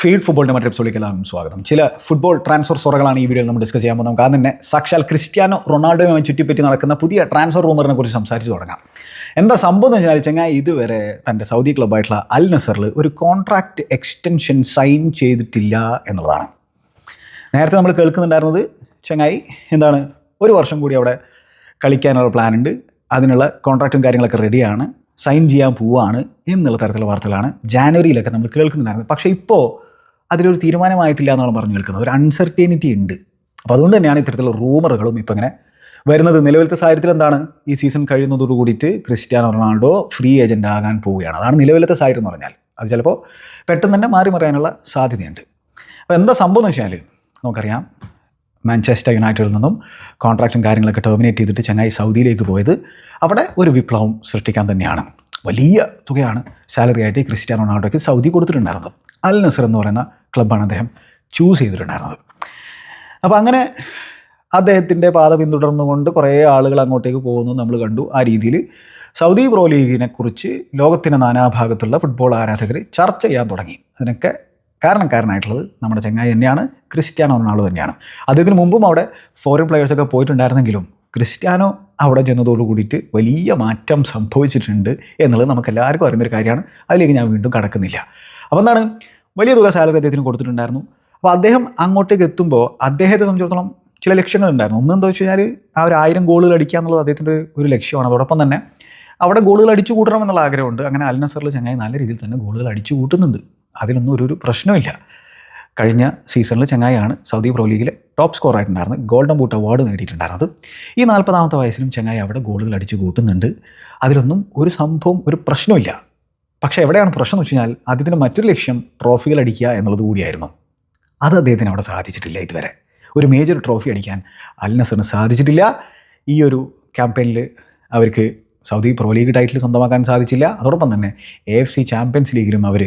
Feed ഫുട്ബോളിന്റെ മറ്റൊരു എപ്പിസോഡിലേക്ക് എല്ലാവർക്കും സ്വാഗതം. ചില ഫുട്ബോൾ ട്രാൻസ്ഫർ സൊറകളാണ് ഈ വീഡിയോയിൽ നമ്മൾ ഡിസ്കസ് ചെയ്യാൻ പോകുന്നത്. ആദ്യം തന്നെ സാക്ഷാൽ ക്രിസ്ത്യാനോ റൊണാൾഡോയുമായി ചുറ്റിപ്പറ്റി നടക്കുന്ന പുതിയ ട്രാൻസ്ഫർ റൂമറിനെ കുറിച്ച് സംസാരിച്ച് തുടങ്ങാം. എന്താ സംഭവം എന്ന് വെച്ചാൽ ചെങ്ങായി ഇതുവരെ തന്റെ സൗദി ക്ലബ്ബായിട്ടുള്ള അൽ നസറിൽ ഒരു കോൺട്രാക്റ്റ് എക്സ്റ്റൻഷൻ സൈൻ ചെയ്തിട്ടില്ല എന്നുള്ളതാണ്. നേരത്തെ നമ്മൾ കേൾക്കുന്നുണ്ടായിരുന്നത് ചങ്ങായി എന്താണ്? ഒരു വർഷം കൂടി അവിടെ കളിക്കാനുള്ള പ്ലാൻ ഉണ്ട്. അതിനുള്ള കോൺട്രാക്റ്റും കാര്യങ്ങളൊക്കെ റെഡിയാണ് സൈൻ ചെയ്യാൻ പോവാണ് എന്നുള്ള തരത്തിലുള്ള വാർത്തകളാണ് ജാനുവരിയിലൊക്കെ നമ്മൾ കേൾക്കുന്നുണ്ടായിരുന്നത്. പക്ഷേ ഇപ്പോൾ അതിലൊരു തീരുമാനമായിട്ടില്ല എന്നാണ് പറഞ്ഞു കേൾക്കുന്നത്. ഒരു അൺസർട്ടേനിറ്റി ഉണ്ട്. അപ്പോൾ അതുകൊണ്ട് തന്നെയാണ് ഇത്തരത്തിലുള്ള റൂമറുകളും ഇപ്പം ഇങ്ങനെ വരുന്നത്. നിലവിലത്തെ സാഹചര്യത്തിൽ എന്താണ്? ഈ സീസൺ കഴിയുന്നതോട് കൂടിയിട്ട് ക്രിസ്ത്യാനോ റൊണാൾഡോ ഫ്രീ ഏജന്റ് ആകാൻ പോവുകയാണ്. അതാണ് നിലവിലത്തെ സാഹചര്യം എന്ന് പറഞ്ഞാൽ. അത് ചിലപ്പോൾ പെട്ടെന്ന് തന്നെ മാറി മറിയാനുള്ള സാധ്യതയുണ്ട്. അപ്പോൾ എന്താ സംഭവം എന്ന് വെച്ചാൽ നമുക്കറിയാം. മാഞ്ചസ്റ്റർ യുണൈറ്റഡിൽ നിന്നും കോൺട്രാക്റ്റും കാര്യങ്ങളൊക്കെ ടെർമിനേറ്റ് ചെയ്തിട്ട് ചങ്ങായി സൗദിയിലേക്ക് പോയത് അവിടെ ഒരു വിപ്ലവം സൃഷ്ടിക്കാൻ തന്നെയാണ്. വലിയ തുകയാണ് സാലറി ആയിട്ട് ക്രിസ്ത്യാനോ റൊണാൾഡോയ്ക്ക് സൗദി കൊടുത്തിട്ടുണ്ടായിരുന്നത്. അൽ നസർ എന്ന് പറയുന്ന ക്ലബ്ബാണ് അദ്ദേഹം ചൂസ് ചെയ്തിട്ടുണ്ടായിരുന്നത്. അപ്പോൾ അങ്ങനെ അദ്ദേഹത്തിന്റെ പാത പിന്തുടർന്നുകൊണ്ട് കുറേ ആളുകൾ അങ്ങോട്ടേക്ക് പോകുന്നു നമ്മൾ കണ്ടു. ആ രീതിയിൽ സൗദി പ്രോ ലീഗിനെക്കുറിച്ച് ലോകത്തിന്റെ നാനാഭാഗത്തുള്ള ഫുട്ബോൾ ആരാധകർ ചർച്ച ചെയ്യാൻ തുടങ്ങി. അതിനൊക്കെ കാരണക്കാരനായിട്ടുള്ളത് നമ്മുടെ ചങ്ങായി തന്നെയാണ്. ക്രിസ്ത്യാനോ റൊണാൾഡോ തന്നെയാണ്. അദ്ദേഹത്തിന് മുമ്പും അവിടെ ഫോറിൻ പ്ലെയേഴ്സൊക്കെ പോയിട്ടുണ്ടായിരുന്നെങ്കിലും ക്രിസ്ത്യാനോ അവിടെ ചെന്നതോടു കൂടിയിട്ട് വലിയ മാറ്റം സംഭവിച്ചിട്ടുണ്ട് എന്നുള്ളത് നമുക്ക് എല്ലാവർക്കും അറിയുന്നൊരു കാര്യമാണ്. അതിലേക്ക് ഞാൻ വീണ്ടും കടക്കുന്നില്ല. അപ്പോൾ എന്താണ് വലിയ തുക സാലറി അദ്ദേഹത്തിന് കൊടുത്തിട്ടുണ്ടായിരുന്നു. അപ്പോൾ അദ്ദേഹം അങ്ങോട്ടേക്ക് എത്തുമ്പോൾ അദ്ദേഹത്തെ സംബന്ധിച്ചിടത്തോളം ചില ലക്ഷ്യങ്ങളുണ്ടായിരുന്നു ഒന്ന് എന്താ വെച്ച് കഴിഞ്ഞാൽ ആ ഒരു ആയിരം ഗോളുകൾ അടിക്കുക എന്നുള്ളത് അദ്ദേഹത്തിന്റെ ഒരു- ലക്ഷ്യമാണ്. അതോടൊപ്പം തന്നെ അവിടെ ഗോളുകൾ അടിച്ചു കൂട്ടണം എന്നുള്ള ആഗ്രഹമുണ്ട്. അങ്ങനെ അൽ നസറിൽ ചങ്ങായി നല്ല രീതിയിൽ തന്നെ ഗോളുകൾ അടിച്ചു കൂട്ടുന്നുണ്ട്. അതിലൊന്നും ഒരു ഒരു പ്രശ്നമില്ല. കഴിഞ്ഞ സീസണിൽ ചങ്ങായിയാണ് സൗദി പ്രോ ലീഗിലെ ടോപ്പ് സ്കോർ ആയിട്ടുണ്ടായിരുന്നത്. ഗോൾഡൻ ബൂട്ട് അവാർഡ് നേടിയിട്ടുണ്ടായിരുന്നത്. ഈ നാൽപ്പതാമത്തെ വയസ്സിലും ചങ്ങായി അവിടെ ഗോളുകൾ അടിച്ചു കൂട്ടുന്നുണ്ട്. അതിലൊന്നും ഒരു സംഭവം ഒരു പ്രശ്നമില്ല. പക്ഷേ എവിടെയാണ് പ്രശ്നം എന്ന് വെച്ച് കഴിഞ്ഞാൽ അദ്ദേഹത്തിന്റെ മറ്റൊരു ലക്ഷ്യം ട്രോഫികൾ അടിക്കുക എന്നുള്ളത് കൂടിയായിരുന്നു. അത് അദ്ദേഹത്തിന് അവിടെ സാധിച്ചിട്ടില്ല ഇതുവരെ. ഒരു മേജർ ട്രോഫി അടിക്കാൻ അൽ നസറിന് സാധിച്ചിട്ടില്ല. ഈ ഒരു ക്യാമ്പയിനിൽ അവർക്ക് സൗദി പ്രോ ലീഗ് ടൈറ്റിൽ സ്വന്തമാക്കാൻ സാധിച്ചില്ല. അതോടൊപ്പം തന്നെ എ എഫ് സി ചാമ്പ്യൻസ് ലീഗിലും അവർ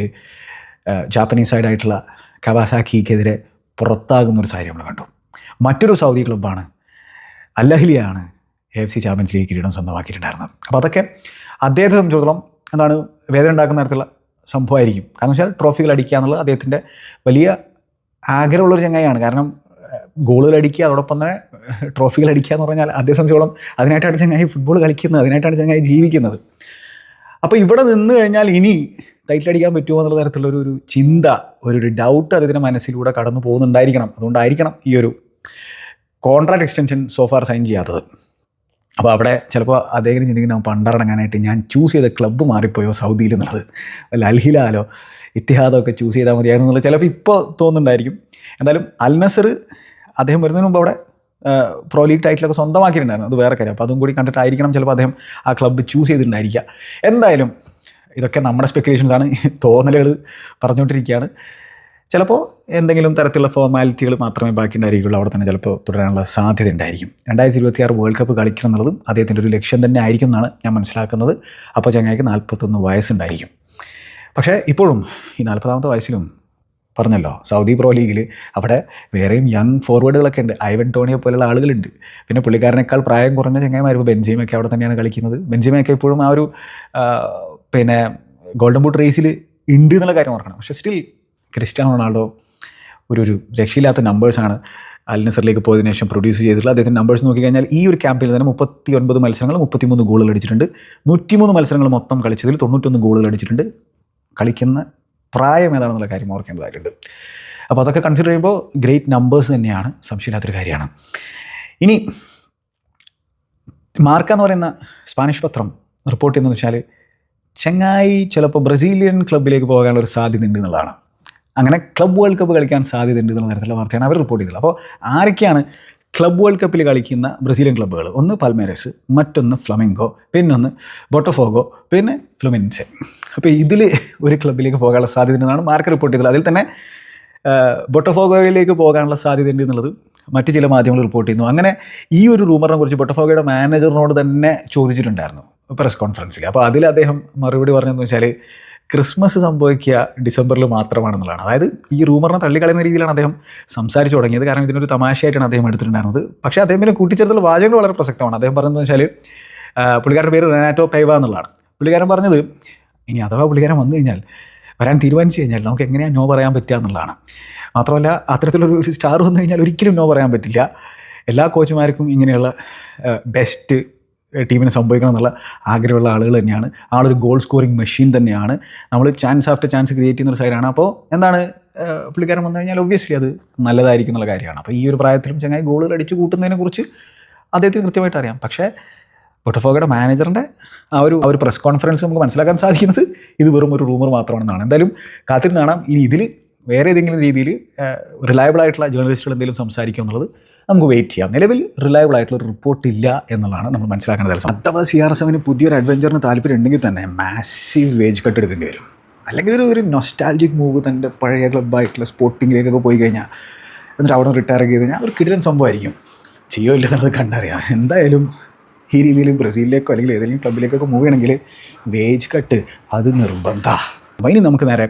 ജാപ്പനീസ് സൈഡായിട്ടുള്ള കവാസാക്കിക്കെതിരെ പുറത്താകുന്ന ഒരു സാഹചര്യം നമ്മൾ കണ്ടു. മറ്റൊരു സൗദി ക്ലബ്ബാണ് അല്ലഹ്ലിയാണ് A F C champions league കിരീടം സ്വന്തമാക്കിയിട്ടുണ്ടായിരുന്നത്. അപ്പോൾ അതൊക്കെ അദ്ദേഹത്തെ സംബന്ധിച്ചിടത്തോളം എന്താണ് വേദന ഉണ്ടാക്കുന്ന തരത്തിലുള്ള സംഭവമായിരിക്കും. കാരണം വെച്ചാൽ ട്രോഫികൾ അടിക്കുക എന്നുള്ളത് അദ്ദേഹത്തിന്റെ വലിയ ആഗ്രഹമുള്ളൊരു ചങ്ങായിയാണ്. കാരണം ഗോളുകൾ അടിക്കുക അതോടൊപ്പം തന്നെ ട്രോഫികൾ അടിക്കുക എന്ന് പറഞ്ഞാൽ അദ്ദേഹം സംബന്ധിച്ചോളം അതിനായിട്ടാണ് ചങ്ങായി ഫുട്ബോൾ കളിക്കുന്നത് അതിനായിട്ടാണ് ചങ്ങായി ജീവിക്കുന്നത്. അപ്പോൾ ഇവിടെ നിന്ന് കഴിഞ്ഞാൽ ഇനി ടൈറ്റിൽ അടിക്കാൻ പറ്റുമോ എന്നുള്ള തരത്തിലുള്ള ഒരു ചിന്ത ഒരു ഡൗട്ട് അദ്ദേഹത്തിന്റെ മനസ്സിലൂടെ കടന്നു പോകുന്നുണ്ടായിരിക്കണം. അതുകൊണ്ടായിരിക്കണം ഈ ഒരു കോൺട്രാക്ട് എക്സ്റ്റൻഷൻ സോഫാർ സൈൻ ചെയ്യാത്തത്. അപ്പോൾ അവിടെ ചിലപ്പോൾ അദ്ദേഹം ചിന്തിക്കുന്ന പണ്ടിറങ്ങാനായിട്ട് ഞാൻ ചൂസ് ചെയ്ത ക്ലബ്ബ് മാറിപ്പോയോ സൗദിയിൽ എന്നുള്ളത്. അല്ല അൽഹിലാലോ ഇത്തിഹാദോ ഒക്കെ ചൂസ് ചെയ്താൽ മതിയായിരുന്നു എന്നുള്ളത് ചിലപ്പോൾ ഇപ്പോൾ തോന്നുന്നുണ്ടായിരിക്കും. എന്തായാലും അൽ നസർ അദ്ദേഹം വരുന്നതിന് മുമ്പ് അവിടെ പ്രോ ലീഗ് ടൈറ്റിലൊക്കെ സ്വന്തമാക്കിയിട്ടുണ്ടായിരുന്നു. അത് വേറെ കാര്യം. അപ്പോൾ അതും കൂടി കണ്ടിട്ടായിരിക്കണം ചിലപ്പോൾ അദ്ദേഹം ആ ക്ലബ്ബ് ചൂസ് ചെയ്തിട്ടുണ്ടായിരിക്കുക. എന്തായാലും ഇതൊക്കെ നമ്മുടെ സ്പെക്കുലേഷൻസാണ് തോന്നലുകൾ പറഞ്ഞുകൊണ്ടിരിക്കുകയാണ്. ചിലപ്പോൾ എന്തെങ്കിലും തരത്തിലുള്ള ഫോർമാലിറ്റികൾ മാത്രമേ ബാക്കി ഉണ്ടായിരിക്കുള്ളൂ അവിടെ തന്നെ ചിലപ്പോൾ തുടരാനുള്ള സാധ്യത ഉണ്ടായിരിക്കും. രണ്ടായിരത്തി ഇരുപത്തി ആറ് വേൾഡ് കപ്പ് കളിക്കണം എന്നുള്ളതും അദ്ദേഹത്തിന്റെ ഒരു ലക്ഷ്യം തന്നെ ആയിരിക്കും എന്നാണ് ഞാൻ മനസ്സിലാക്കുന്നത്. അപ്പോൾ ചങ്ങായിക്ക് നാൽപ്പത്തൊന്ന് വയസ്സുണ്ടായിരിക്കും. പക്ഷേ ഇപ്പോഴും ഈ നാൽപ്പതാമത്തെ വയസ്സിലും പറഞ്ഞല്ലോ സൗദി പ്രോ ലീഗിൽ അവിടെ വേറെയും യങ് ഫോർവേഡുകളൊക്കെ ഉണ്ട്. ഐവൻ ടോണിയെ പോലുള്ള ആളുകളുണ്ട്. പിന്നെ പുള്ളിക്കാരനേക്കാൾ പ്രായം കുറഞ്ഞ ചങ്ങായിമാർ ഇപ്പോൾ ബെഞ്ചീമൊക്കെ അവിടെ തന്നെയാണ് കളിക്കുന്നത്. ബെൻജിമൊക്കെ ഇപ്പോഴും ആ ഒരു പിന്നെ ഗോൾഡൻ ബൂട്ട് റേസിൽ ഉണ്ട് എന്നുള്ള കാര്യം ഓർക്കണം പക്ഷേ സ്റ്റിൽ ക്രിസ്ത്യാനോ റൊണാൾഡോ ഒരു ഒരു രക്ഷയില്ലാത്ത നമ്പേഴ്സാണ് അൽ നസറിലേക്ക് പോയതിനു ശേഷം പ്രൊഡ്യൂസ് ചെയ്തിട്ടുള്ള അദ്ദേഹത്തിന്റെ നമ്പേഴ്സ് നോക്കിക്കഴിഞ്ഞാൽ ഈ ഒരു ക്യാമ്പിൽ തന്നെ മുപ്പത്തി ഒൻപത് മത്സരങ്ങൾ മുപ്പത്തിമൂന്ന് ഗോളുകൾ അടിച്ചിട്ടുണ്ട്. നൂറ്റിമൂന്ന് മത്സരങ്ങൾ മൊത്തം കളിച്ചതിൽ തൊണ്ണൂറ്റൊന്ന് ഗോളുകൾ അടിച്ചിട്ടുണ്ട്. കളിക്കുന്ന പ്രായം ഏതാണെന്നുള്ള കാര്യം ഓർക്കേണ്ടതായിട്ടുണ്ട്. അപ്പോൾ അതൊക്കെ കൺസിഡർ ചെയ്യുമ്പോൾ ഗ്രേറ്റ് നമ്പേഴ്സ് തന്നെയാണ്. സംശയമില്ലാത്തൊരു കാര്യമാണ്. ഇനി മാർക്ക എന്ന് പറയുന്ന സ്പാനിഷ് പത്രം റിപ്പോർട്ട് ചെയ്യുന്നതെന്ന് വെച്ചാൽ ചെങ്ങായി ചിലപ്പോൾ ബ്രസീലിയൻ ക്ലബിലേക്ക് പോകാനുള്ള ഒരു സാധ്യത ഉണ്ട് എന്നുള്ളതാണ്. അങ്ങനെ ക്ലബ് വേൾഡ് കപ്പ് കളിക്കാൻ സാധ്യതയുണ്ട് എന്നുള്ള തരത്തിലുള്ള വാർത്തയാണ് അവർ റിപ്പോർട്ട് ചെയ്തത്. അപ്പോൾ ആരൊക്കെയാണ് ക്ലബ് വേൾഡ് കപ്പിൽ കളിക്കുന്ന ബ്രസീലിയൻ ക്ലബ്ബുകൾ ഒന്ന് പൽമേരസ് മറ്റൊന്ന് ഫ്ലമിംഗോ പിന്നൊന്ന് ബൊട്ടഫോഗോ പിന്നെ ഫ്ലുമിൻസെ അപ്പോൾ ഇതിൽ ഒരു ക്ലബിലേക്ക് പോകാനുള്ള സാധ്യത ഉണ്ടെന്നാണ് മാർക്ക് റിപ്പോർട്ട് ചെയ്തത്. അതിൽ തന്നെ ബൊട്ടഫോഗോയിലേക്ക് പോകാനുള്ള സാധ്യതയുണ്ട് എന്നുള്ളത് മറ്റു ചില മാധ്യമങ്ങൾ റിപ്പോർട്ട് ചെയ്യുന്നു. അങ്ങനെ ഈ ഒരു റൂമറിനെ കുറിച്ച് ബൊട്ടഫോഗയുടെ മാനേജറിനോട് തന്നെ ചോദിച്ചിട്ടുണ്ടായിരുന്നു പ്രസ് കോൺഫറൻസിൽ അപ്പോൾ അതിൽ അദ്ദേഹം മറുപടി പറഞ്ഞതെന്ന് വെച്ചാൽ ക്രിസ്മസ് സംഭവിക്കുക ഡിസംബറിൽ മാത്രമാണെന്നുള്ളതാണ്. അതായത് ഈ റൂമറിനെ തള്ളിക്കളയുന്ന രീതിയിലാണ് അദ്ദേഹം സംസാരിച്ചു തുടങ്ങിയത്. കാരണം ഇതിനൊരു തമാശയായിട്ടാണ് അദ്ദേഹം എടുത്തിട്ടുണ്ടായിരുന്നത്. പക്ഷേ അദ്ദേഹം പിന്നെ കൂട്ടിച്ചേർത്തുള്ള വാചകങ്ങൾ വളരെ പ്രസക്തമാണ്. അദ്ദേഹം പറഞ്ഞതെന്ന് വെച്ചാൽ പുള്ളിക്കാരന്റെ പേര് റെനാറ്റോ പൈവ എന്നുള്ളതാണ്. പുള്ളിക്കാരൻ പറഞ്ഞത് ഇനി അഥവാ പുള്ളിക്കാരൻ വന്നു കഴിഞ്ഞാൽ വരാൻ തീരുമാനിച്ചു കഴിഞ്ഞാൽ നമുക്ക് എങ്ങനെയാണ് നോ പറയാൻ പറ്റുക എന്നുള്ളതാണ്. മാത്രമല്ല അത്തരത്തിലൊരു ഒരു സ്റ്റാർ വന്നു കഴിഞ്ഞാൽ ഒരിക്കലും നോ പറയാൻ പറ്റില്ല. എല്ലാ കോച്ചുമാർക്കും ഇങ്ങനെയുള്ള ബെസ്റ്റ് ടീമിന് സംഭവിക്കണം എന്നുള്ള ആഗ്രഹമുള്ള ആളുകൾ തന്നെയാണ്. ആളൊരു ഗോൾ സ്കോറിംഗ് മെഷീൻ തന്നെയാണ്. നമ്മൾ ചാൻസ് ആഫ്റ്റർ ചാൻസ് ക്രിയേറ്റ് ചെയ്യുന്ന ഒരു സൈഡാണ് അപ്പോൾ എന്താണ് പുള്ളിക്കാരൻ വന്നു കഴിഞ്ഞാൽ ഒബ്വിയസ്ലി അത് നല്ലതായിരിക്കും എന്നുള്ള കാര്യമാണ്. അപ്പോൾ ഈ ഒരു പ്രായത്തിലും ചങ്ങായി ഗോളുകൾ അടിച്ചു കൂട്ടുന്നതിനെക്കുറിച്ച് അദ്ദേഹത്തിന് കൃത്യമായിട്ട് അറിയാം. പക്ഷേ ബൊട്ടഫോഗയുടെ മാനേജറിന്റെ ആ ഒരു ഒരു പ്രസ് കോൺഫറൻസ് നമുക്ക് മനസ്സിലാക്കാൻ സാധിക്കുന്നത് ഇത് വെറും ഒരു റൂമർ മാത്രമാണെന്നാണ്. എന്തായാലും കാത്തിരുന്ന് കാണാം. ഇനി ഇതിൽ വേറെ ഏതെങ്കിലും രീതിയിൽ റിലയബിൾ ആയിട്ടുള്ള ജേർണലിസ്റ്റുകൾ എന്തെങ്കിലും സംസാരിക്കുക എന്നുള്ളത് നമുക്ക് വെയിറ്റ് ചെയ്യാം. നിലവിൽ റിലയബിൾ ആയിട്ടുള്ള ഒരു റിപ്പോർട്ട് ഇല്ല എന്നുള്ളതാണ് നമ്മൾ മനസ്സിലാക്കേണ്ട ദിവസം അഥവാ സി ആർ എസ് എമ്മിന് പുതിയൊരു അഡ്വഞ്ചറിന് താല്പര്യം ഉണ്ടെങ്കിൽ തന്നെ മാസീവ് വേജ് കട്ട് എടുക്കേണ്ടി വരും. അല്ലെങ്കിൽ ഒരു ഒരു മൂവ് തന്റെ പഴയ ക്ലബ്ബായിട്ടുള്ള സ്പോർട്ടിങ്ങിലേക്കൊക്കെ പോയി കഴിഞ്ഞാൽ എന്നിട്ട് അവിടെ റിട്ടയർ ചെയ്ത് കഴിഞ്ഞാൽ ഒരു കിടിലൻ സംഭവമായിരിക്കും. ചെയ്യോ ഇല്ലെന്നുള്ളത് കണ്ടറിയാം. എന്തായാലും ഈ രീതിയിൽ ബ്രസീലിലേക്കോ അല്ലെങ്കിൽ ഏതെങ്കിലും ക്ലബിലേക്കൊക്കെ മൂവ് ചെയ്യണമെങ്കിൽ വേജ് കട്ട് അത് നിർബന്ധമാണ് ഇനി നമുക്ക് നേരെ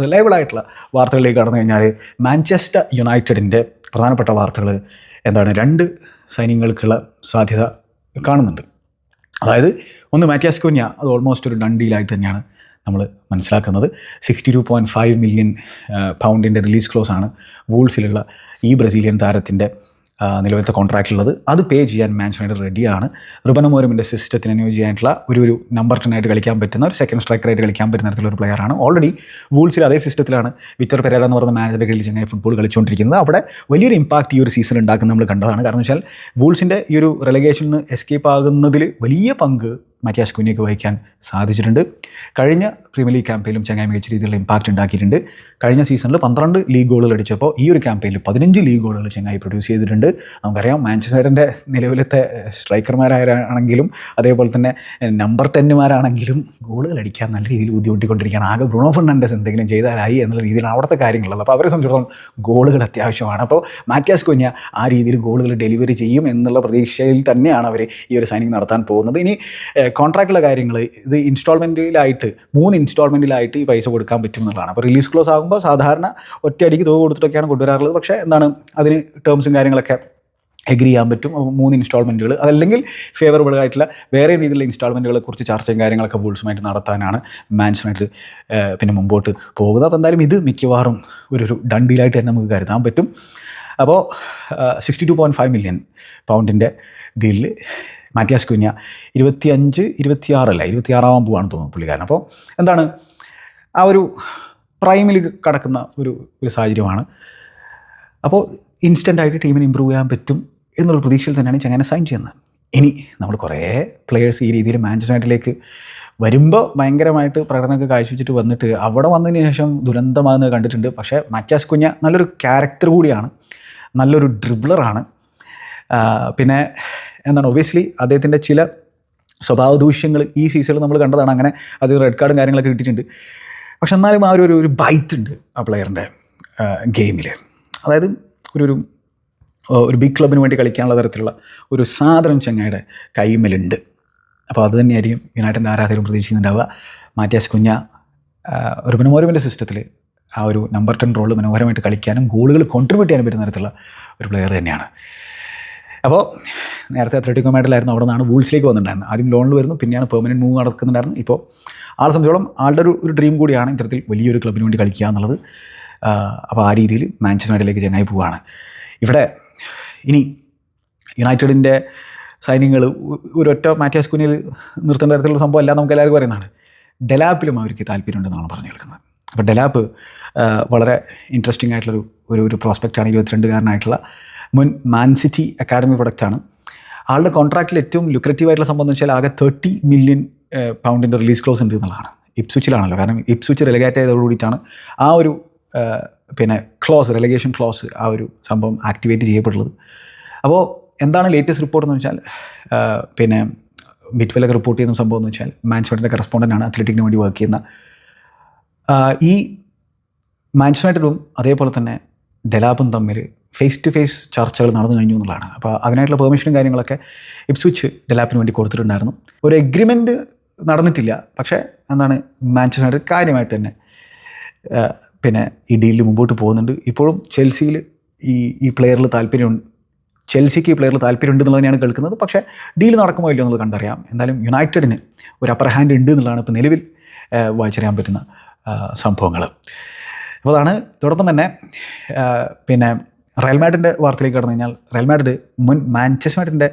റിലയബിൾ ആയിട്ടുള്ള വാർത്തകളിലേക്ക് കടന്നു കഴിഞ്ഞാൽ മാഞ്ചസ്റ്റർ യുണൈറ്റഡിന്റെ പ്രധാനപ്പെട്ട വാർത്തകൾ എന്താണ് രണ്ട് സൈനികൾക്കുള്ള സാധ്യത കാണുന്നുണ്ട്. അതായത് ഒന്ന് മാറ്റിയാസ് കുഞ്ഞ അത് ഓൾമോസ്റ്റ് ഒരു ഡൺ ഡീലായിട്ട് തന്നെയാണ് നമ്മൾ മനസ്സിലാക്കുന്നത്. Sixty two point five million പൗണ്ടിന്റെ release clause ആണ്. വൂൾസിലുള്ള ഈ ബ്രസീലിയൻ താരത്തിന്റെ നിലവിലത്തെ കോൺട്രാക്റ്റിലുള്ളത് അത് പേ ചെയ്യാൻ മാൻഷനായിട്ട് റെഡിയാണ് റുബനമോരമിന്റെ സിസ്റ്റത്തിന് അനുയോജ്യമായിട്ടുള്ള ഒരു ഒരു നമ്പർ ടെൻ ആയിട്ട് കളിക്കാൻ പറ്റുന്ന ഒരു സെക്കൻഡ് സ്ട്രൈക്കറായിട്ട് കളിക്കാൻ പറ്റുന്ന തരത്തിലുള്ള ഒരു പ്ലെയറാണ് ഓൾറെഡി വൂൾസിൽ അതേ സിസ്റ്റത്തിലാണ് വിക്ടർ പെരേര എന്ന് പറയുന്ന മാനേജറുടെ കീഴിൽ ചെന്നൈ ഫുട്ബോൾ കളിച്ചുകൊണ്ടിരിക്കുന്നത്. അവിടെ വലിയൊരു ഇമ്പാക്റ്റ് ഈ ഒരു സീസൺ ഉണ്ടാക്കുന്ന നമ്മൾ കണ്ടതാണ്. കാരണം വെച്ചാൽ വൂൾസിന്റെ ഈ ഒരു റെലഗേഷനിൽ നിന്ന് എസ്കേപ്പ് ആകുന്നതിൽ വലിയ പങ്ക് മാറ്റിയാസ് കുഞ്ഞിക്ക് വഹിക്കാൻ സാധിച്ചിട്ടുണ്ട്. കഴിഞ്ഞ പ്രീമിയർ ലീഗ് ക്യാമ്പയിലും ചങ്ങായി മികച്ച രീതിയിലുള്ള ഇമ്പാക്റ്റ് ഉണ്ടാക്കിയിട്ടുണ്ട്. കഴിഞ്ഞ സീസണിൽ പന്ത്രണ്ട് ലീഗ് ഗോളുകൾ അടിച്ചപ്പോൾ ഈ ഒരു ക്യാമ്പയിനിൽ പതിനഞ്ച് ലീഗ് ഗോളുകൾ ചങ്ങായി പ്രൊഡ്യൂസ് ചെയ്തിട്ടുണ്ട്. നമുക്കറിയാം മാഞ്ചസ്റ്ററിന്റെ നിലവിലത്തെ സ്ട്രൈക്കർമാരാണെങ്കിലും അതേപോലെ തന്നെ നമ്പർ ടെന്നുമാരാണെങ്കിലും ഗോളുകൾ അടിക്കാൻ നല്ല രീതിയിൽ ബുദ്ധിമുട്ടിക്കൊണ്ടിരിക്കുകയാണ്. ആകെ ബ്രൂണോ ഫെർണാണ്ടസ് എന്തെങ്കിലും ചെയ്താലായി എന്നുള്ള രീതിയിലാണ് അവിടുത്തെ കാര്യങ്ങളുള്ളത്. അപ്പോൾ അവരെ സംബന്ധിച്ചിടത്തോളം ഗോളുകൾ അത്യാവശ്യമാണ്. അപ്പോൾ മാറ്റിയാസ് കുഞ്ഞ ആ രീതിയിൽ ഗോളുകൾ ഡെലിവറി ചെയ്യും എന്നുള്ള പ്രതീക്ഷയിൽ തന്നെയാണ് അവർ ഈ ഒരു സൈനിങ് നടത്താൻ പോകുന്നത്. ഇനി കോൺട്രാക്റ്റിലെ കാര്യങ്ങൾ ഇത് ഇൻസ്റ്റാൾമെന്റിലായിട്ട് മൂന്ന് ഇൻസ്റ്റാൾമെന്റിലായിട്ട് ഈ പൈസ കൊടുക്കാൻ പറ്റും എന്നുള്ളതാണ് അപ്പോൾ റിലീസ് ക്ലോസ് ആകുമ്പോൾ സാധാരണ ഒറ്റയടിക്ക് തുക കൊടുത്തിട്ടൊക്കെയാണ് കൊണ്ടുവരാറുള്ളത്. പക്ഷേ എന്താണ് അതിന് ടേംസും കാര്യങ്ങളൊക്കെ എഗ്രി ചെയ്യാൻ പറ്റും. മൂന്ന് ഇൻസ്റ്റാൾമെന്റുകൾ അതല്ലെങ്കിൽ ഫേവറബിൾ ആയിട്ടുള്ള വേറെ രീതിയിലുള്ള ഇൻസ്റ്റാൾമെന്റുകളെ കുറിച്ച് ചർച്ചയും കാര്യങ്ങളൊക്കെ ബുൾസുമായിട്ട് നടത്താനാണ് മാൻസുമായിട്ട് പിന്നെ മുമ്പോട്ട് പോകുന്നത്. അപ്പോൾ എന്തായാലും ഇത് മിക്കവാറും ഒരു ഒരു ഡീലായിട്ട് തന്നെ നമുക്ക് കരുതാൻ പറ്റും. അപ്പോൾ sixty two point five million പൗണ്ടിന്റെ ഡീലിൽ മാറ്റിയാസ് കുഞ്ഞ ഇരുപത്തിയഞ്ച് ഇരുപത്തിയാറല്ല ഇരുപത്തിയാറാവാൻ പോവാണ് തോന്നുന്നു പുള്ളിക്കാരൻ. അപ്പോൾ എന്താണ്? ആ ഒരു പ്രൈമിൽ കടക്കുന്ന ഒരു ഒരു സാഹചര്യമാണ്. അപ്പോൾ ഇൻസ്റ്റന്റായിട്ട് ടീമിന് ഇമ്പ്രൂവ് ചെയ്യാൻ പറ്റും എന്നുള്ള പ്രതീക്ഷയിൽ തന്നെയാണ് ചങ്ങനെ സൈൻ ചെയ്യുന്നത്. ഇനി നമ്മൾ കുറേ പ്ലെയേഴ്സ് ഈ രീതിയിൽ മാഞ്ചസ്റ്റർ വരുമ്പോൾ ഭയങ്കരമായിട്ട് പ്രകടനമൊക്കെ കാഴ്ചവെച്ചിട്ട് വന്നിട്ട് അവിടെ വന്നതിന് ശേഷം ദുരന്തമാകുന്നത് കണ്ടിട്ടുണ്ട്. പക്ഷേ മച്ചാസ് കുഞ്ഞ നല്ലൊരു ക്യാരക്ടർ കൂടിയാണ്. നല്ലൊരു ഡ്രിബ്ലറാണ് പിന്നെ എന്താണ് ഒബിയസ്ലി അദ്ദേഹത്തിന്റെ ചില സ്വഭാവ ദൂഷ്യങ്ങൾ ഈ സീസണിൽ നമ്മൾ കണ്ടതാണ്. അങ്ങനെ അത് റെഡ് കാർഡും കാര്യങ്ങളൊക്കെ കിട്ടിയിട്ടുണ്ട്. പക്ഷെ എന്നാലും ആ ഒരു ഒരു- ബൈറ്റ് ഉണ്ട് ആ പ്ലെയറിന്റെ ഗെയിമിൽ അതായത് ഒരു ഒരു ഒരു ബിഗ് ക്ലബിന് വേണ്ടി കളിക്കാനുള്ള തരത്തിലുള്ള ഒരു സാധനം ചെങ്ങയുടെ കൈമലുണ്ട് അപ്പോൾ അത് തന്നെയായിരിക്കും യുണൈറ്റഡിന്റെ ആരാധകരും പ്രതീക്ഷിക്കുന്നുണ്ടാവുക. മാറ്റിയാസ് കുഞ്ഞ ഒരു മനോരമിന്റെ സിസ്റ്റത്തിൽ ആ ഒരു നമ്പർ ടെൻ റോൾ മനോഹരമായിട്ട് കളിക്കാനും ഗോളുകൾ കോൺട്രിബ്യൂട്ട് ചെയ്യാനും പറ്റുന്ന തരത്തിലുള്ള ഒരു പ്ലെയർ തന്നെയാണ്. അപ്പോൾ നേരത്തെ അത്ലറ്റിക് മാഡലായിരുന്നു അവിടെ നിന്നാണ് വൂൾസിലേക്ക് വന്നിട്ടുണ്ടായിരുന്നത്. ആദ്യം ലോണിൽ വരുന്നു പിന്നെയാണ് പെർമനന്റ് മൂവ് നടക്കുന്നുണ്ടായിരുന്നു ഇപ്പോൾ ആളെ സംബന്ധിച്ചോളം ആളുടെ ഒരു ഒരു ഡ്രീം കൂടിയാണ് ഇത്തരത്തിൽ വലിയൊരു ക്ലബിന് വേണ്ടി കളിക്കുക എന്നുള്ളത്. അപ്പോൾ ആ രീതിയിൽ മാഞ്ചസ്റ്റർ യുണൈറ്റഡിലേക്ക് ചങ്ങായി പോവുകയാണ്. ഇവിടെ ഇനി യുണൈറ്റഡിന്റെ സൈനിങ്ങൾ ഒരൊറ്റ മാറ്റിയാസ് കുനിയിൽ നിർത്തേണ്ട തരത്തിലുള്ള സംഭവം അല്ല നമുക്ക് എല്ലാവർക്കും പറയുന്നതാണ് ഡെലാപ്പിലും അവർക്ക് താല്പര്യമുണ്ടെന്നാണ് പറഞ്ഞു കേൾക്കുന്നത്. അപ്പോൾ ഡെലാപ്പ് വളരെ ഇൻട്രസ്റ്റിംഗ് ആയിട്ടുള്ളൊരു ഒരു ഒരു പ്രോസ്പെക്റ്റാണ് ഇരുപത്തിരണ്ടുകാരനായിട്ടുള്ള മുൻ മാൻ സിറ്റി അക്കാഡമി പ്രൊഡക്റ്റാണ്. ആളുടെ കോൺട്രാക്റ്റിൽ ഏറ്റവും ലുക്രറ്റീവ് ആയിട്ടുള്ള സംഭവം എന്ന് വെച്ചാൽ ആകെ തേർട്ടി മില്യൺ പൗണ്ടിന്റെ റിലീസ് ക്ലോസ് ഉണ്ട് എന്നുള്ളതാണ്. ഇപ്സ്വിച്ചിലാണല്ലോ കാരണം ഇപ്സ്വിച്ച് റെലഗേറ്റ് ചെയ്തതോടുകൂടിയിട്ടാണ് ആ ഒരു പിന്നെ ക്ലോസ് റെലഗേഷൻ ക്ലോസ് ആ ഒരു സംഭവം ആക്ടിവേറ്റ് ചെയ്യപ്പെട്ടുള്ളത് അപ്പോൾ എന്താണ് ലേറ്റസ്റ്റ് റിപ്പോർട്ട് എന്ന് വെച്ചാൽ പിന്നെ ബിറ്റ്വെല്ലൊക്കെ റിപ്പോർട്ട് ചെയ്യുന്ന സംഭവം എന്ന് വെച്ചാൽ മാൻസ്ഫെഡിന്റെ കറസ്പോണ്ടന്റ് ആണ് അത്ലറ്റിക്കിന് വേണ്ടി വർക്ക് ചെയ്യുന്ന. ഈ യുണൈറ്റഡും അതേപോലെ തന്നെ ഡെലാബും തമ്മിൽ ഫേസ് ടു ഫേസ് ചർച്ചകൾ നടന്നു കഴിഞ്ഞു എന്നുള്ളതാണ്. അപ്പോൾ അതിനായിട്ടുള്ള പെർമിഷനും കാര്യങ്ങളൊക്കെ ഇപ്സ്വിച്ച് ഡെലാപ്പിന് വേണ്ടി കൊടുത്തിട്ടുണ്ടായിരുന്നു. ഒരു എഗ്രിമെന്റ് നടന്നിട്ടില്ല. പക്ഷേ എന്താണ് മാഞ്ചസ്റ്റർ കാര്യമായിട്ട് തന്നെ പിന്നെ ഈ ഡീലിൽ മുമ്പോട്ട് പോകുന്നുണ്ട്. ഇപ്പോഴും ചെൽസിയിൽ ഈ ഈ പ്ലെയറിൽ താല്പര്യമുണ്ട്. ചെൽസിക്ക് ഈ പ്ലെയറിൽ താല്പര്യമുണ്ട് എന്നുള്ളത് തന്നെയാണ് കേൾക്കുന്നത്. പക്ഷേ ഡീൽ നടക്കുമോ ഇല്ലയോ എന്നുള്ളത് കണ്ടറിയാം. എന്തായാലും യുണൈറ്റഡിന് ഒരു അപ്പർ ഹാൻഡ് ഉണ്ട് എന്നുള്ളതാണ് ഇപ്പോൾ നിലവിൽ വായിച്ചറിയാൻ പറ്റുന്ന സംഭവങ്ങൾ അപ്പോൾ അതാണ്. ഇതോടൊപ്പം തന്നെ പിന്നെ റയൽ മാഡിന്റെ വാർത്തയിലേക്ക് കടന്നു കഴിഞ്ഞാൽ റയൽ മാഡിഡ് മുൻ മാഞ്ചസ്റ്റർ മാഡിന്റെ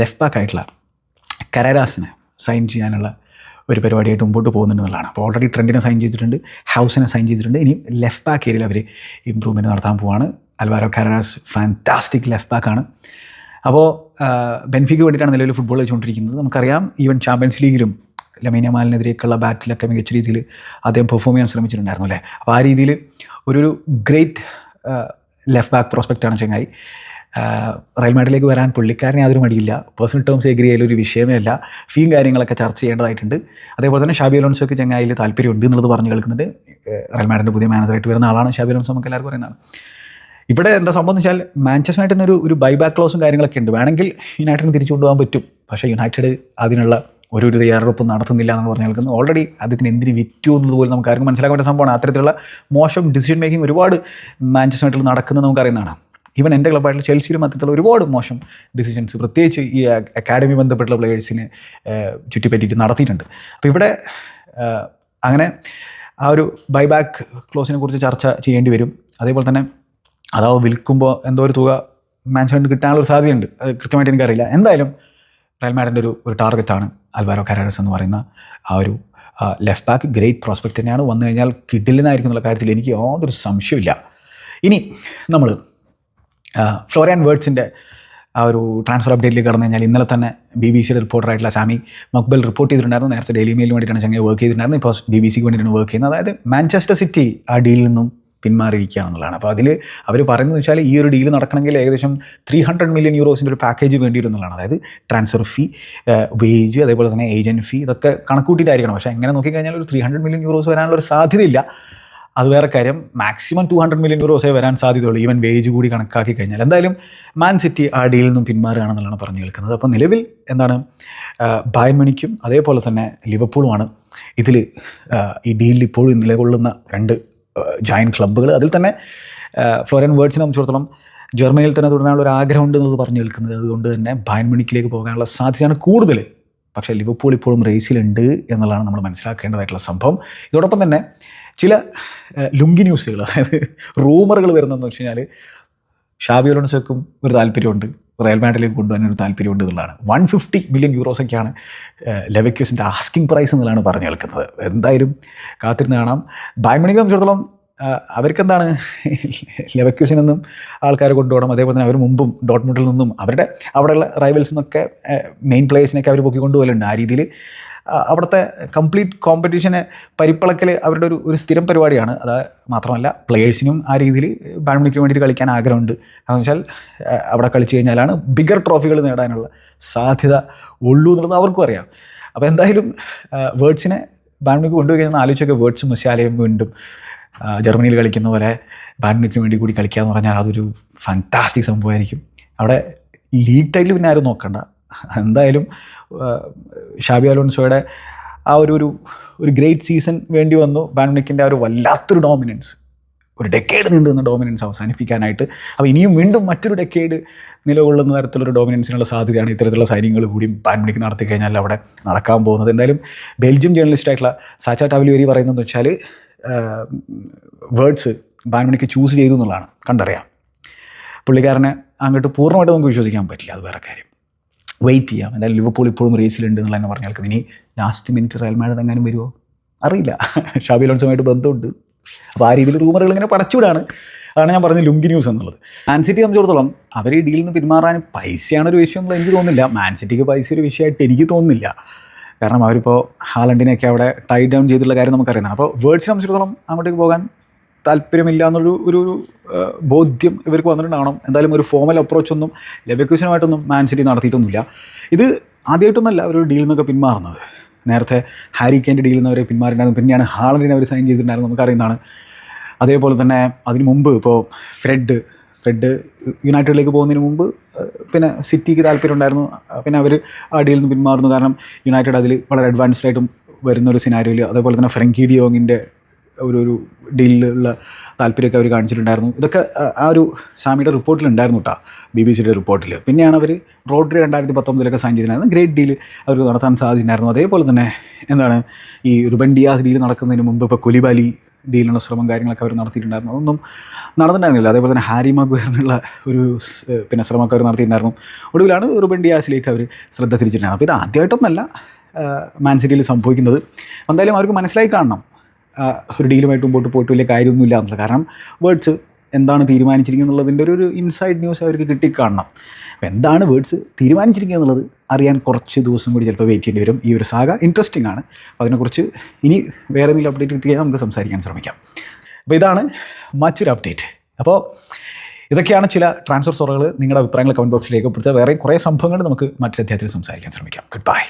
ലെഫ്റ്റ് ബാക്ക് ആയിട്ടുള്ള കരാരാസിനെ സൈൻ ചെയ്യാനുള്ള ഒരു പരിപാടിയായിട്ട് മുമ്പോട്ട് പോകുന്നുണ്ടെന്നുള്ളതാണ് അപ്പോൾ ഓൾറെഡി ട്രെൻഡിനെ സൈൻ ചെയ്തിട്ടുണ്ട് ഹൗസിനെ സൈൻ ചെയ്തിട്ടുണ്ട്. ഇനി ലെഫ്റ്റ് ബാക്ക് ഏരിയയിൽ അവർ ഇമ്പ്രൂവ്മെന്റ് നടത്താൻ പോവാണ്. അൽവാരോ കരാരാസ് ഫാന്റാസ്റ്റിക് ലെഫ്റ്റ് ബാക്കാണ് അപ്പോൾ ബെൻഫിക്ക് വേണ്ടിയിട്ടാണ് നിലവിൽ ഫുട്ബോൾ കളിച്ചുകൊണ്ടിരിക്കുന്നത്. നമുക്കറിയാം ഈവൻ ചാമ്പ്യൻസ് ലീഗിലും ലമീന മാലിനെതിരെയൊക്കെയുള്ള ബാറ്റിലൊക്കെ മികച്ച രീതിയിൽ അദ്ദേഹം പെർഫോം ചെയ്യാൻ ശ്രമിച്ചിട്ടുണ്ടായിരുന്നു അല്ലേ? അപ്പോൾ ആ രീതിയിൽ ഒരു ഗ്രേറ്റ് ലെഫ്റ്റ് ബാക്ക് പ്രോസ്പെക്റ്റാണ് ചങ്ങായി. ചെങ്ങായി റയൽ മാഡിലേക്ക് വരാൻ പുള്ളിക്കാരനെ യാതൊരു മടിയില്ല. പേഴ്സണൽ ടേംസ് എഗ്രി ഒരു വിഷയമേ അല്ല. ഫീയും കാര്യങ്ങളൊക്കെ ചർച്ച ചെയ്യേണ്ടതായിട്ടുണ്ട്. അതേപോലെ തന്നെ ഷാബി അലോൺസോക്ക് ചങ്ങായിൽ താല്പര്യമുണ്ട് എന്നുള്ളത് പറഞ്ഞു കേൾക്കുന്നുണ്ട്. റയൽ പുതിയ മാനേജറായിട്ട് വരുന്ന ആളാണ് ഷാബി അലോൺസോ നമുക്ക് എല്ലാവർക്കും പറയുന്നതാണ് ഇവിടെ എന്താ സംഭവം എന്ന് വെച്ചാൽ മാഞ്ചസ്റ്റർ ഒരു ഒരു ബൈബാക്ക് ക്ലോസും കാര്യങ്ങളൊക്കെ ഉണ്ട്. വേണമെങ്കിൽ യുണൈറ്റഡിന് തിരിച്ചു കൊണ്ടുപോകാൻ പറ്റും. പക്ഷേ യുണൈറ്റഡ് അതിനുള്ള ഒരു ഒരു തയ്യാറെടുപ്പും നടത്തുന്നില്ല എന്ന് പറഞ്ഞു കേൾക്കുന്നു. ഓൾറെഡി അദ്ദേഹത്തിന് എന്തിന് വിറ്റു എന്നത് പോലും നമുക്ക് ആർക്കും മനസ്സിലാക്കാൻ പറ്റുന്ന സംഭവമാണ്. അത്തരത്തിലുള്ള മോശം ഡിസിഷൻ മേക്കിംഗ് ഒരുപാട് മാഞ്ചസ്റ്റർ നടക്കുന്നത് നമുക്ക് അറിയുന്നതാണ്. ഈവൻ എന്റെ ക്ലബ്ബായിട്ടുള്ള ചെൽസിയിലും അത്തരത്തിലുള്ള ഒരുപാട് മോശം ഡിസിഷൻസ് പ്രത്യേകിച്ച് ഈ അക്കാഡമി ബന്ധപ്പെട്ടുള്ള പ്ലേയേഴ്സിനെ ചുറ്റിപ്പറ്റിയിട്ട് നടത്തിയിട്ടുണ്ട്. അപ്പോൾ ഇവിടെ അങ്ങനെ ആ ഒരു ബൈബാക്ക് ക്ലോസിനെ കുറിച്ച് ചർച്ച ചെയ്യേണ്ടി വരും. അതേപോലെ തന്നെ അതാവ് വിൽക്കുമ്പോൾ എന്തോ ഒരു തുക മാൻഷന് കിട്ടാനുള്ള സാധ്യതയുണ്ട്. അത് കൃത്യമായിട്ട് എനിക്കറിയില്ല. എന്തായാലും റയൽ മാഡിന്റെ ഒരു ഒരു ടാർഗറ്റാണ് അൽവാരോ കരാഡസ് എന്ന് പറയുന്ന ആ ഒരു ലെഫ്റ്റ് ബാക്ക് ഗ്രേറ്റ് പ്രോസ്പെക്റ്റ് തന്നെയാണ്. വന്നു കഴിഞ്ഞാൽ കിഡിലിനായിരിക്കും എന്നുള്ള കാര്യത്തിൽ എനിക്ക് യാതൊരു സംശയമില്ല ഇനി നമ്മൾ ഫ്ലോറിയൻ വേർഡ്സിന്റെ ആ ഒരു ട്രാൻസ്ഫർ അപ്ഡേറ്റിൽ കടന്നു കഴിഞ്ഞാൽ ഇന്നലെ തന്നെ ബി ബി സിയുടെ റിപ്പോർട്ടറായിട്ടുള്ള സാമി മക്ബൽ റിപ്പോർട്ട് ചെയ്തിട്ടുണ്ടായിരുന്നു. നേരത്തെ ഡെയിലി മെയിൽ വേണ്ടിയിട്ടാണ് ചങ്ങ വർക്ക് ചെയ്തിട്ടുണ്ടായിരുന്നു ഇപ്പോൾ ബി ബി സിക്ക് വേണ്ടിയിട്ടാണ് വർക്ക് ചെയ്യുന്നത്. അതായത് മാഞ്ചസ്റ്റർ സിറ്റി ആ ഡീലിൽ നിന്നും പിന്മാറിയിരിക്കുകയാണെന്നുള്ളതാണ്. അപ്പോൾ അതിൽ അവർ പറയുന്നത് വെച്ചാൽ ഈ ഒരു ഡീൽ നടക്കണമെങ്കിൽ ഏകദേശം ത്രീ ഹൺഡ്രഡ് മില്യൺ യൂറോസിന്റെ ഒരു പാക്കേജ് വേണ്ടിയിരുന്നതാണ് അതായത് ട്രാൻസ്ഫർ ഫീ വേജ് അതേപോലെ തന്നെ ഏജന്റ് ഫീ ഇതൊക്കെ കണക്കൂട്ടിയിട്ടായിരിക്കണം. പക്ഷേ എങ്ങനെ നോക്കിക്കഴിഞ്ഞാൽ ഒരു ത്രീ ഹൺഡ്രഡ് മില്യൺ യൂറോസ് വരാനുള്ള ഒരു സാധ്യതയില്ല. അത് വേറെ കാര്യം മാക്സിമം ടു ഹൺഡ്രഡ് മില്യൺ യൂറോസേ വരാൻ സാധ്യതയുള്ളൂ. ഈവൻ വേജ് കൂടി കണക്കാക്കി കഴിഞ്ഞാൽ. എന്തായാലും മാൻ സിറ്റി ആ ഡീലിൽ നിന്നും പിന്മാറുകയാണെന്നുള്ളതാണ് പറഞ്ഞു കേൾക്കുന്നത്. അപ്പോൾ നിലവിൽ എന്താണ്? ബായൻ മണിക്കും അതേപോലെ തന്നെ ലിവർപൂളുമാണ് ഇതിൽ ഈ ഡീലിൽ ഇപ്പോഴും നിലകൊള്ളുന്ന രണ്ട് ജയൻ ക്ലബ്ബുകൾ അതിൽ തന്നെ ഫ്ലോറിയൻ വേർഡ്സിനെ സംബന്ധിച്ചിടത്തോളം ജർമ്മനിയിൽ തന്നെ തുടരാനുള്ള ഒരു ആഗ്രഹമുണ്ട് എന്നത് പറഞ്ഞു കേൾക്കുന്നത്. അതുകൊണ്ട് തന്നെ ബായൻ പോകാനുള്ള സാധ്യതയാണ് കൂടുതൽ. പക്ഷേ ലിവർപൂൾ ഇപ്പോഴും റേസിലുണ്ട് എന്നുള്ളതാണ് നമ്മൾ മനസ്സിലാക്കേണ്ടതായിട്ടുള്ള സംഭവം. ഇതോടൊപ്പം തന്നെ ചില ലുങ്കി ന്യൂസുകൾ അതായത് റൂമറുകൾ വരുന്നതെന്ന് വെച്ച് കഴിഞ്ഞാൽ ഷാബി ഒരു താല്പര്യമുണ്ട്. റയൽ മാഡിലേക്ക് കൊണ്ടുവരാൻ ഒരു താല്പര്യമുണ്ട് എന്നുള്ളതാണ്. വൺ ഫിഫ്റ്റി മില്യൺ യൂറോസൊക്കെയാണ് ലെവക്യൂസിന്റെ ആസ്കിംഗ് പ്രൈസ് എന്നുള്ളതാണ് പറഞ്ഞു കേൾക്കുന്നത്. എന്തായാലും കാത്തിരുന്ന് കാണാം. ബായ്മണിക്ക് സംബന്ധിച്ചിടത്തോളം അവർക്കെന്താണ് ലെവക്യൂസിനൊന്നും ആൾക്കാരെ കൊണ്ടുപോകണം. അതേപോലെ തന്നെ അവർ മുമ്പും ഡോട്ട്മുണ്ടിൽ നിന്നും അവരുടെ അവിടെയുള്ള റൈവൽസിൽ മെയിൻ പ്ലേയേഴ്സിനൊക്കെ അവർ പൊക്കിക്കൊണ്ടുപോകലുണ്ട്. ആ രീതിയിൽ അവിടുത്തെ കംപ്ലീറ്റ് കോമ്പറ്റീഷനെ പരിപ്പളക്കൽ അവരുടെ ഒരു ഒരു സ്ഥിരം പരിപാടിയാണ്. അത് മാത്രമല്ല പ്ലേയേഴ്സിനും ആ രീതിയിൽ ബാഡ്മിന്റന് വേണ്ടിയിട്ട് കളിക്കാൻ ആഗ്രഹമുണ്ട്. അതെന്ന് വെച്ചാൽ അവിടെ കളിച്ചു കഴിഞ്ഞാലാണ് ബിഗർ ട്രോഫികൾ നേടാനുള്ള സാധ്യത ഉള്ളൂ എന്നുള്ളത് അവർക്കും അറിയാം. അപ്പോൾ എന്തായാലും വേർഡ്സിനെ ബാഡ്മിന്റൺ കൊണ്ടുപോയി ആലോചിച്ചൊക്കെ വേർഡ്സ് മുസ്യാലയും വീണ്ടും ജർമ്മനിയിൽ കളിക്കുന്ന പോലെ ബാഡ്മിന്റന് വേണ്ടി കൂടി കളിക്കുക എന്ന് പറഞ്ഞാൽ അതൊരു ഫാന്റാസ്റ്റിക് സംഭവമായിരിക്കും. അവിടെ ലീഗ് ടൈറ്റിൽ പിന്നെ ആരും നോക്കണ്ട. എന്തായാലും ഷാബി അലോൺസോയുടെ ആ ഒരു ഒരു ഒരു ഗ്രേറ്റ് സീസൺ വേണ്ടി വന്നു. ബാൻമിക്കിന്റെ ആ ഒരു വല്ലാത്തൊരു ഡോമിനൻസ് ഒരു ഡെക്കേഡ് നീണ്ടു നിന്ന ഡോമിനൻസ് അവസാനിപ്പിക്കാനായിട്ട്. അപ്പോൾ ഇനിയും വീണ്ടും മറ്റൊരു ഡെക്കേഡ് നിലകൊള്ളുന്ന തരത്തിലൊരു ഡോമിനൻസിനുള്ള സാധ്യതയാണ് ഇത്തരത്തിലുള്ള സൈനികൾ കൂടി ബാൻമിക്ക് നടത്തി കഴിഞ്ഞാൽ അവിടെ നടക്കാൻ പോകുന്നത്. എന്തായാലും ബെൽജിയം ജേർണലിസ്റ്റ് ആയിട്ടുള്ള സാച്ച ടാവലിയറി പറയുന്നതെന്ന് വെച്ചാൽ വേർഡ്സ് ബാൻമിക്ക് ചൂസ് ചെയ്തു എന്നുള്ളതാണ്. കണ്ടറിയാം. പുള്ളിക്കാരനെ അങ്ങോട്ട് പൂർണമായിട്ട് നമുക്ക് വിശ്വസിക്കാൻ പറ്റില്ല. അത് വേറെ കാര്യം. വെയിറ്റ് ചെയ്യാം. എന്തായാലും ലിവർപൂൾ ഇപ്പോഴും റേസിലുണ്ട് എന്നുള്ള തന്നെ പറഞ്ഞാൽ ഇനി ലാസ്റ്റ് മിനിറ്റ് റയൽ മാഡ്രിഡ് എങ്ങാനും വരുമോ അറിയില്ല. ഷാബി ലോൺസുമായിട്ട് ബന്ധമുണ്ട്. അപ്പോൾ ആ രീതിയിൽ റൂമറുകൾ ഇങ്ങനെ പടച്ചുവിടാണ് അതാണ് ഞാൻ പറഞ്ഞത് ലുങ്കി ന്യൂസ് എന്നുള്ളത്. മാൻസിറ്റി സംബന്ധിച്ചിടത്തോളം അവർ ഈ ഡീലിൽ നിന്ന് പിന്മാറാൻ പൈസയാണ് ഒരു വിഷയം എന്നുള്ളത് എനിക്ക് തോന്നുന്നില്ല. മാൻസിറ്റിക്ക് പൈസ ഒരു വിഷയമായിട്ട് എനിക്ക് തോന്നുന്നില്ല. കാരണം അവരിപ്പോൾ ഹാലണ്ടിനെയൊക്കെ അവിടെ ടൈ ഡൗൺ ചെയ്തിട്ടുള്ള കാര്യം നമുക്കറിയുന്നതാണ് അപ്പോൾ വേർഡ്സിനെ സംബന്ധിച്ചിടത്തോളം അങ്ങോട്ടേക്ക് പോകാൻ താല്പര്യമില്ല എന്നൊരു ഒരു ബോധ്യം ഇവർക്ക് വന്നിട്ടുണ്ടാവണം. എന്തായാലും ഒരു ഫോമൽ അപ്രോച്ചൊന്നും ലെബക്യൂഷനുമായിട്ടൊന്നും മാൻ സിറ്റി നടത്തിയിട്ടൊന്നുമില്ല. ഇത് ആദ്യമായിട്ടൊന്നല്ല ഒരു ഡീൽ നിന്നൊക്കെ പിന്മാറുന്നത്. നേരത്തെ ഹാരി കെന്റെ ഡീലിൽ നിന്ന് അവർ പിന്മാറിയിട്ടുണ്ടായിരുന്നു. പിന്നെയാണ് ഹാളിനെ അവർ സൈൻ ചെയ്തിട്ടുണ്ടായിരുന്നു നമുക്കറിയുന്നതാണ്. അതേപോലെ തന്നെ അതിന് മുമ്പ് ഇപ്പോൾ ഫ്രെഡ് ഫ്രെഡ് യുണൈറ്റഡിലേക്ക് പോകുന്നതിന് മുമ്പ് പിന്നെ സിറ്റിക്ക് താല്പര്യം ഉണ്ടായിരുന്നു പിന്നെ അവർ ആ ഡീലിൽ നിന്ന് പിന്മാറുന്നു. കാരണം യുണൈറ്റഡ് അതിൽ വളരെ അഡ്വാൻസ്ഡ് ആയിട്ടും വരുന്ന ഒരു സിനാരിയോയിൽ അതേപോലെ തന്നെ ഫ്രങ്കി ഡിയോങ്ങിന്റെ ഒരു ഒരു ഡീലിലുള്ള താല്പര്യമൊക്കെ അവർ കാണിച്ചിട്ടുണ്ടായിരുന്നു. ഇതൊക്കെ ആ- ഒരു ഷാമിയുടെ റിപ്പോർട്ടിലുണ്ടായിരുന്നു കേട്ടോ ബി ബി സിയുടെ റിപ്പോർട്ടിൽ പിന്നെയാണ് അവർ റോഡ്രി രണ്ടായിരത്തി പത്തൊമ്പതിലൊക്കെ സൈൻ ചെയ്തിട്ടുണ്ടായിരുന്നു ഗ്രേറ്റ് ഡീൽ അവർക്ക് നടത്താൻ സാധിച്ചിട്ടുണ്ടായിരുന്നു. അതേപോലെ തന്നെ എന്താണ് ഈ റുബൻ ഡിയാസ് ഡീൽ നടക്കുന്നതിന് മുമ്പ് ഇപ്പോൾ കൊലിബാലി ഡീലിനുള്ള ശ്രമം കാര്യങ്ങളൊക്കെ അവർ നടത്തിയിട്ടുണ്ടായിരുന്നു. അതൊന്നും നടന്നിട്ടുണ്ടായിരുന്നില്ല. അതേപോലെ തന്നെ ഹാരി മഗ്വയറിനുള്ള ഒരു പിന്നെ ശ്രമമൊക്കെ അവർ നടത്തിയിട്ടുണ്ടായിരുന്നു. ഒടുവിലാണ് റുബൻ ഡിയാസിലേക്ക് അവർ ശ്രദ്ധ തിരിച്ചിട്ടുണ്ടായിരുന്നത്. അപ്പോൾ ഇത് ആദ്യമായിട്ടൊന്നല്ല മാൻ സിറ്റിയിൽ സംഭവിക്കുന്നത്. എന്തായാലും അവർക്ക് മനസ്സിലായി കാണണം. ഒരു ഡീലുമായിട്ട് മുമ്പോട്ട് പോയിട്ട് വലിയ കാര്യമൊന്നുമില്ല എന്നുള്ളത്. കാരണം വേർഡ്സ് എന്താണ് തീരുമാനിച്ചിരിക്കുന്നത് എന്നുള്ളതിന്റെ ഒരു ഒരു ഇൻസൈഡ് ന്യൂസ് അവർക്ക് കിട്ടിക്കാണണം. അപ്പോൾ എന്താണ് വേർഡ്സ് തീരുമാനിച്ചിരിക്കുക എന്നുള്ളത് അറിയാൻ കുറച്ച് ദിവസം കൂടി ചിലപ്പോൾ വെയിറ്റ് ചെയ്യേണ്ടി വരും. ഈ ഒരു സാഗ ഇൻട്രസ്റ്റിംഗ് ആണ്. അതിനെക്കുറിച്ച് ഇനി വേറെ എന്തെങ്കിലും അപ്ഡേറ്റ് കിട്ടിയാൽ നമുക്ക് സംസാരിക്കാൻ ശ്രമിക്കാം. അപ്പോൾ ഇതാണ് മറ്റൊരു അപ്ഡേറ്റ് അപ്പോൾ ഇതൊക്കെയാണ് ചില ട്രാൻസ്ഫർ സോറുകൾ നിങ്ങളുടെ അഭിപ്രായങ്ങൾ കമന്റ് ബോക്സിലേക്ക് പിടിച്ച വേറെ കുറേ സംഭവങ്ങൾ നമുക്ക് മറ്റൊരു അധ്യായത്തിൽ സംസാരിക്കാൻ ശ്രമിക്കാം. Good bye